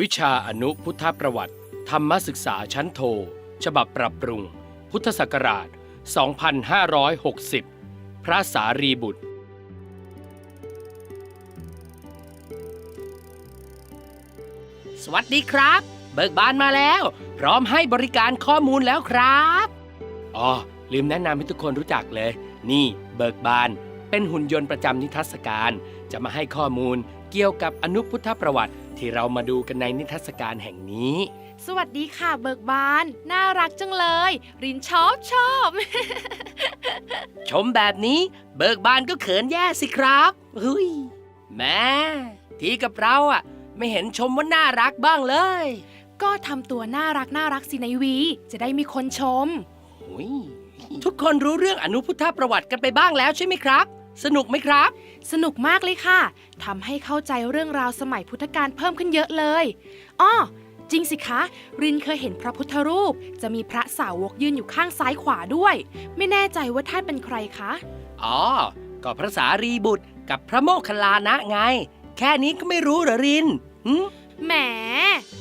วิชาอนุพุทธประวัติ ธรรมศึกษาชั้นโท ฉบับปรับปรุง พุทธศักราช 2560 พระสารีบุตร สวัสดีครับ เบิกบานมาแล้ว พร้อมให้บริการข้อมูลแล้วครับ อ๋อ ลืมแนะนำให้ทุกคนรู้จักเลย นี่เบิกบาน เป็นหุ่นยนต์ประจำนิทรรศการ จะมาให้ข้อมูล เกี่ยวกับอนุพุทธประวัติ ที่เรามาดูกันในนิทรรศการแห่งนี้ สวัสดีค่ะเบิกบาน น่ารักจังเลย รินชอบชอบ ชมแบบนี้เบิกบานก็เขินแย่สิครับเฮ้ยแม่ทีกับเราอะ ไม่เห็นชมว่าน่ารักบ้างเลย ก็ทำตัวน่ารักน่ารักสิในวี จะได้มีคนชมหุยทุกคนรู้เรื่องอนุพุทธประวัติกันไปบ้างแล้วใช่ไหมครับ สนุกไหมครับ สนุกมากเลยค่ะทำให้เข้าใจเรื่องราวสมัยพุทธกาลเพิ่มขึ้นเยอะเลยอ้อจริงสิคะ รินเคยเห็นพระพุทธรูป จะมีพระสาวกยืนอยู่ข้างซ้ายขวาด้วย ไม่แน่ใจว่าท่านเป็นใครคะ อ๋อ ก็พระสารีบุตรกับพระโมคคัลลานะไง แค่นี้ก็ไม่รู้เหรอรินหึแหม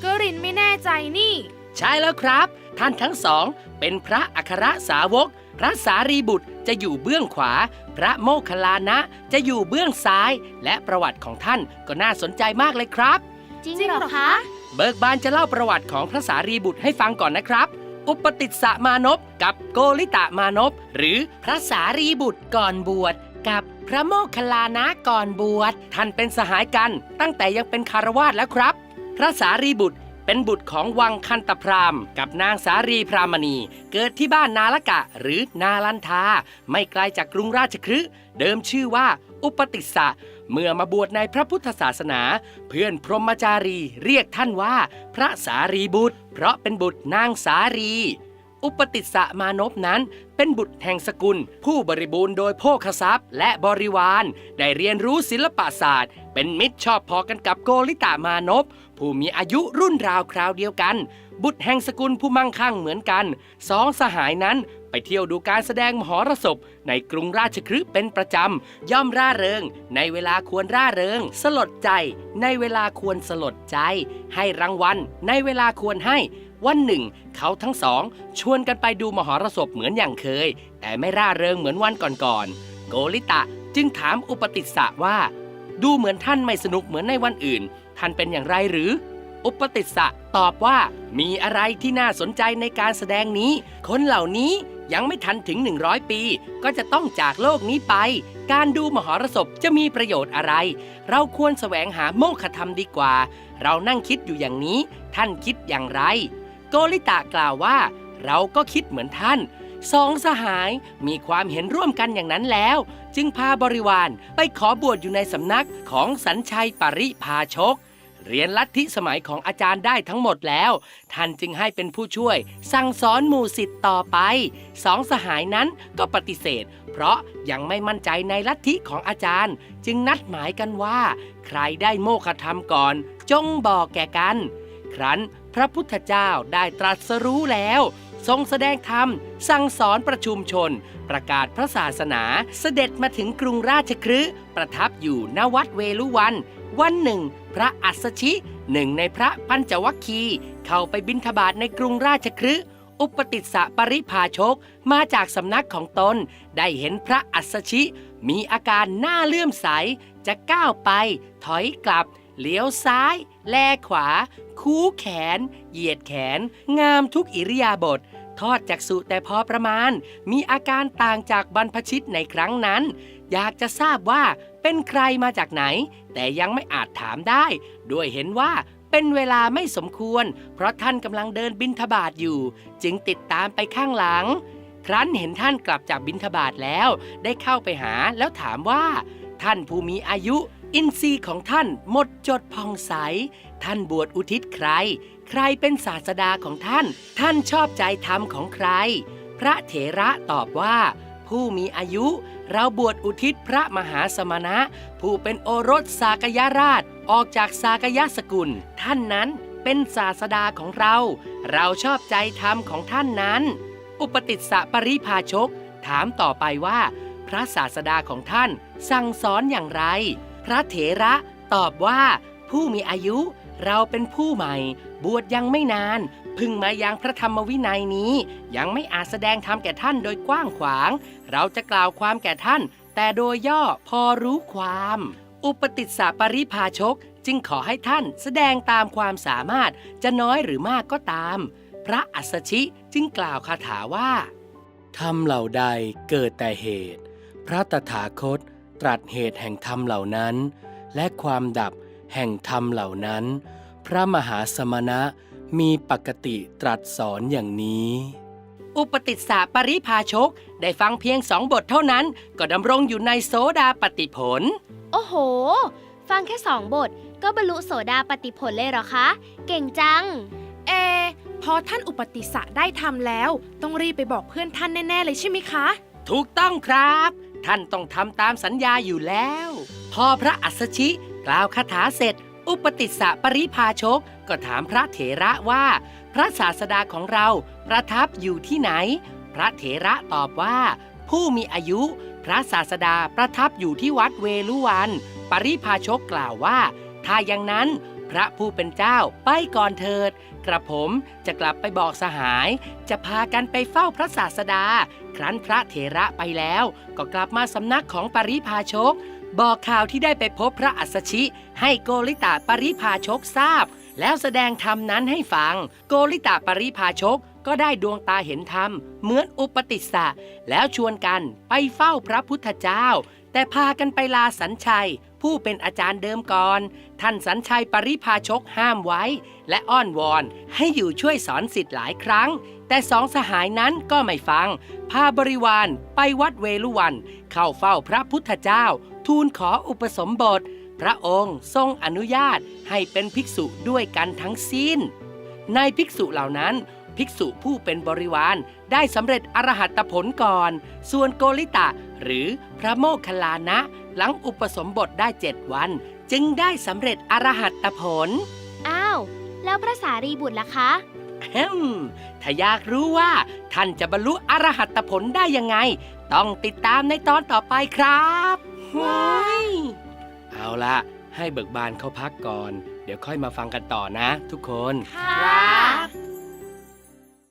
ก็รินไม่แน่ใจนี่ ใช่แล้วครับ ท่านทั้งสอง เป็นพระอัครสาวก พระสารีบุตรจะอยู่เบื้องขวา พระโมคคัลลานะจะอยู่เบื้องซ้าย และประวัติของท่านก็น่าสนใจมากเลยครับ จริงเหรอคะ เบิกบานจะเล่าประวัติของพระสารีบุตรให้ฟังก่อนนะครับ อุปติสสะมานพกับโกริตะมานพหรือพระสารีบุตรก่อนบวชกับพระโมคคัลลานะก่อนบวชท่านเป็นสหายกัน ตั้งแต่ยังเป็นคารวาสแล้วครับ พระสารีบุตร เป็นบุตรของวังคันตพรามกับนางสารีพรามณี เกิดที่บ้านนาละกะหรือนาลันทา ไม่ไกลจากกรุงราชคฤห์เดิมชื่อว่าอุปติสสะเมื่อมาบวชในพระพุทธศาสนา เพื่อนพรหมจารีเรียกท่านว่า พระสารีบุตร เพราะเป็นบุตรนางสารี อุปติสสะมานพนั้น เป็นบุตรแห่งสกุล ผู้บริบูรณ์โดยโภคทรัพย์ และบริวาร ได้เรียนรู้ศิลปศาสตร์ เป็นมิตรชอบพอกันกับโกริตามานพผู้มีอายุรุ่นราวคราวเดียวกัน บุตรแห่งสกุลผู้มั่งคั่งเหมือนกันสองสหายนั้นไปเที่ยวดูการแสดงมหรสพ ในกรุงราชคฤห์เป็นประจำ ย่อมร่าเริง ในเวลาควรร่าเริง สลดใจ ในเวลาควรสลดใจ ให้รางวัล ในเวลาควรให้ วันหนึ่ง เขาทั้งสอง ชวนกันไปดูมหรสพเหมือนอย่างเคย แต่ไม่ร่าเริงเหมือนวันก่อนๆโกริตะจึงถามอุปติสสะว่า ดูเหมือนท่านไม่สนุกเหมือนในวันอื่น ท่านเป็นอย่างไรหรือ อุปติสสะตอบว่ามีอะไรที่น่าสนใจในการแสดงนี้ คนเหล่านี้ยังไม่ทันถึง 100 ปี ก็จะต้องจากโลกนี้ไป การดูมหรสพจะมีประโยชน์อะไร เราควรแสวงหาโมฆะธรรมดีกว่า เรานั่งคิดอยู่อย่างนี้ ท่านคิดอย่างไร กริตะกล่าวว่า เราก็คิดเหมือนท่านสองสหายมีความเห็นร่วมกันอย่างนั้นแล้ว จึงพาบริวารไปขอบวชอยู่ในสำนักของสัญชัยปริพาชก เรียนลัทธิสมัยของอาจารย์ได้ทั้งหมดแล้ว ท่านจึงให้เป็นผู้ช่วย สั่งสอนหมู่สิทธิ์ต่อไปสองสหายนั้นก็ปฏิเสธ เพราะยังไม่มั่นใจในลัทธิของอาจารย์ จึงนัดหมายกันว่า ใครได้โมฆะธรรมก่อน จงบอกแก่กัน ครั้น พระพุทธเจ้าได้ตรัสรู้แล้ว ทรงแสดงธรรม สั่งสอนประชุมชน ประกาศพระศาสนาเสด็จมาถึงกรุงราชคฤห์ประทับอยู่ณวัดเวลุวัน วันหนึ่ง พระอัสชิหนึ่งในพระปัญจวัคคีย์เข้าไปบิณฑบาตในกรุงราชคฤห์อุปติสสะปริพาชกมาจากสำนักของตน ได้เห็นพระอัสสชิ มีอาการหน้าเลื่อมใส จะก้าวไป ถอยกลับ เลี้ยวซ้าย แลขวา คูแขน เหยียดแขน งามทุกอิริยาบถทอดจากสุแต่พอประมาณ มีอาการต่างจากบรรพชิตในครั้งนั้น อยากจะทราบว่าเป็นใครมาจากไหน แต่ยังไม่อาจถามได้ ด้วยเห็นว่าเป็นเวลาไม่สมควร เพราะท่านกำลังเดินบินทบาทอยู่ จึงติดตามไปข้างหลัง ครั้นเห็นท่านกลับจากบินทบาทแล้ว ได้เข้าไปหาแล้วถามว่า ท่านผู้มีอายุ อินทรีย์ของท่านหมดจดพองใส ท่านบวชอุทิศใคร ใครเป็นศาสดาของท่าน ท่านชอบใจธรรมของใคร พระเถระตอบว่า ผู้มีอายุ เราบวชอุทิศพระมหาสมณะ ผู้เป็นโอรสสากยราช ออกจากสากยสกุล ท่านนั้นเป็นศาสดาของเรา เราชอบใจธรรมของท่านนั้น อุปติสสะปริพาชก ถามต่อไปว่า พระศาสดาของท่านสั่งสอนอย่างไร พระเถระตอบว่า ผู้มีอายุเราเป็นผู้ใหม่ บวชยังไม่นานพึ่งมายังพระธรรมวินัยนี้ ยังไม่อาจแสดงธรรมแก่ท่านโดยกว้างขวาง เราจะกล่าวความแก่ท่าน แต่โดยย่อพอรู้ความ อุปติสสะปริภาชก จึงขอให้ท่านแสดงตามความสามารถจะน้อยหรือมากก็ตาม พระอัสสชิจึงกล่าวคาถาว่าธรรมเหล่าใดเกิดแต่เหตุ พระตถาคต ตรัสเหตุแห่งธรรมเหล่านั้น และความดับแห่งธรรมเหล่านั้น พระมหาสมณะมีปกติตรัสสอนอย่างนี้ อุปติสสะปริภาชกได้ฟังเพียงสองบทเท่านั้น ก็ดำรงอยู่ในโสดาปติผล โอ้โห ฟังแค่สองบทก็บรรลุโสดาปติผลเลยเหรอคะ เก่งจัง เอ พอท่านอุปติสสะได้ทำแล้ว ต้องรีบไปบอกเพื่อนท่านแน่ ๆ เลยใช่ไหมคะ ถูกต้องครับ ท่านต้องทำตามสัญญาอยู่แล้ว พอพระอัสชิ กล่าวคาถาเสร็จ อุปติสสะปริภาชก ก็ถามพระเถระว่า พระศาสดาของเราประทับอยู่ที่ไหน พระเถระตอบว่า ผู้มีอายุ พระศาสดาประทับอยู่ที่วัดเวลุวัน ปริภาชกกล่าวว่า ถ้าอย่างนั้น พระผู้เป็นเจ้าไปก่อนเถิด กระผมจะกลับไปบอกสหาย จะพากันไปเฝ้าพระศาสดา ครั้นพระเถระไปแล้ว ก็กลับมาสำนักของปริพาชก บอกข่าวที่ได้ไปพบพระอัสสชิ ให้โกริตาปริพาชกทราบ แล้วแสดงธรรมนั้นให้ฟัง โกริตาปริพาชกก็ได้ดวงตาเห็นธรรม เหมือนอุปติสสะแล้วชวนกันไปเฝ้าพระพุทธเจ้า แต่พากันไปลาสัญชัย ผู้เป็นอาจารย์เดิมก่อน ท่านสัญชัยปริพาชกห้ามไว้ และอ้อนวอนให้อยู่ช่วยสอนสิทธิ์หลายครั้ง แต่สองสหายนั้นก็ไม่ฟัง พาบริวารไปวัดเวลุวัน เข้าเฝ้าพระพุทธเจ้า ทูลขออุปสมบท พระองค์ทรงอนุญาตให้เป็นภิกษุด้วยกันทั้งสิ้น ในภิกษุเหล่านั้นภิกษุผู้เป็นบริวารได้สำเร็จอรหัตผลก่อน ส่วนโกริตะ หรือพระโมคคัลลานะ หลังอุปสมบทได้เจ็ดวัน จึงได้สำเร็จอรหัตผล อ้าว แล้วพระสารีบุตรล่ะคะแฮมถ้าอยากรู้ว่า ท่านจะบรรลุอรหัตผลได้ยังไง ต้องติดตามในตอนต่อไปครับว้ายเอาละให้เบิกบานเขาพักก่อน เดี๋ยวค่อยมาฟังกันต่อนะทุกคน ครับ